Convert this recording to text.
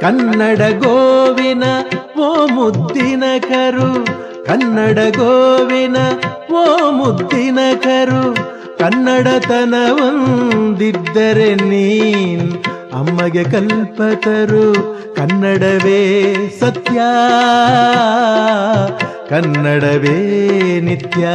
ಕನ್ನಡ ಗೋವಿನ ಓ ಮುದ್ದಿನ ಕರು. ಕನ್ನಡ ಗೋವಿನ ಓ ಮುದ್ದಿನ ಕರು. ಕನ್ನಡತನವೊಂದಿದ್ದರೆ ನೀನ್ ಅಮ್ಮಗೆ ಕಲ್ಪತರು ಕನ್ನಡವೇ ಸತ್ಯ. ಕನ್ನಡವೇ ನಿತ್ಯ.